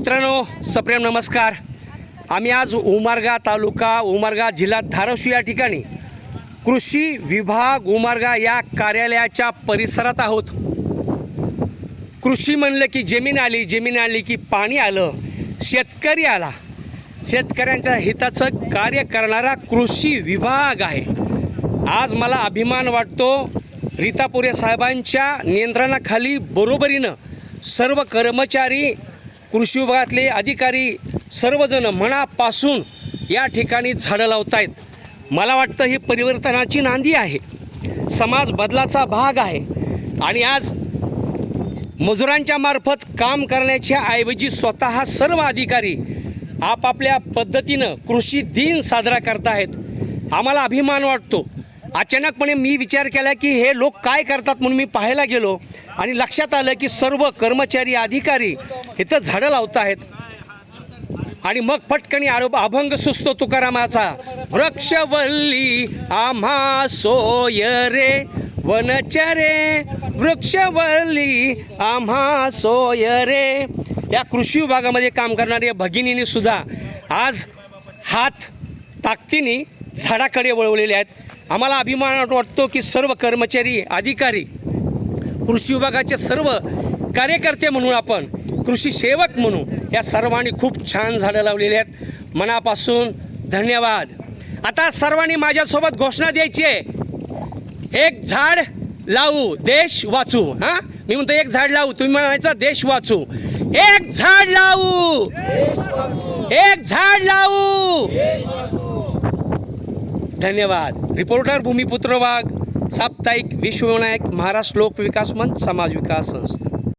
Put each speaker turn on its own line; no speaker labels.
मित्रांनो सप्रेम नमस्कार. आम्ही आज उमरगा तालुका उमरगा जिल्हा धाराशिव या ठिकाणी कृषी विभाग उमार्गा या कार्यालयाच्या परिसरात आहोत. कृषी म्हणलं की जमीन आली जमीन आली की पाणी आलं शेतकरी आला. शेतकऱ्यांच्या हिताचं कार्य करणारा कृषी विभाग आहे. आज मला अभिमान वाटतो रीतापुरे साहेबांच्या नियंत्रणाखाली बरोबरीनं सर्व कर्मचारी कृषी विभागातले अधिकारी सर्वजण मनापासून या ठिकाणी झाडं लावत आहेत मला वाटतं ही परिवर्तनाची नांदी आहे. समाज बदलाचा भाग आहे. आणि आज मजुरांच्या मार्फत काम करण्याच्या ऐवजी स्वतः सर्व अधिकारी आपापल्या पद्धतीनं कृषी दिन साजरा करत आहेत आम्हाला अभिमान वाटतो. अचानकपणे मी विचार केला की हे लोक काय करतात म्हणून मी पाहायला गेलो आणि लक्षात आलं की सर्व कर्मचारी अधिकारी इथं झाडं लावत आहेत. आणि मग फटकणी आरोप अभंग सुचतो तुकारामाचा वृक्षवल्ली आम्हा सोय रे वनचरे वृक्षवल्ली आम्हा सोय रे. या कृषी विभागामध्ये काम करणाऱ्या भगिनीने सुद्धा आज हात ताकदीने झाडाकडे वळवलेले आहेत. आम्हाला अभिमान वाटतो की सर्व कर्मचारी अधिकारी कृषी विभागाचे सर्व कार्यकर्ते म्हणून आपण कृषी सेवक म्हणून या सर्वांनी खूप छान झाडं लावलेली आहेत. मनापासून धन्यवाद. आता सर्वांनी माझ्यासोबत घोषणा द्यायची आहे. एक झाड लावू देश वाचू. हां? मी म्हणतो एक झाड लावू. तुम्ही म्हणायचं देश वाचू. एक झाड लावू. एक झाड लावू. धन्यवाद। रिपोर्टर भूमिपुत्र वाघ साप्ताहिक विश्वविनायक महाराष्ट्र लोक विकास मंच समाज विकास संस्था।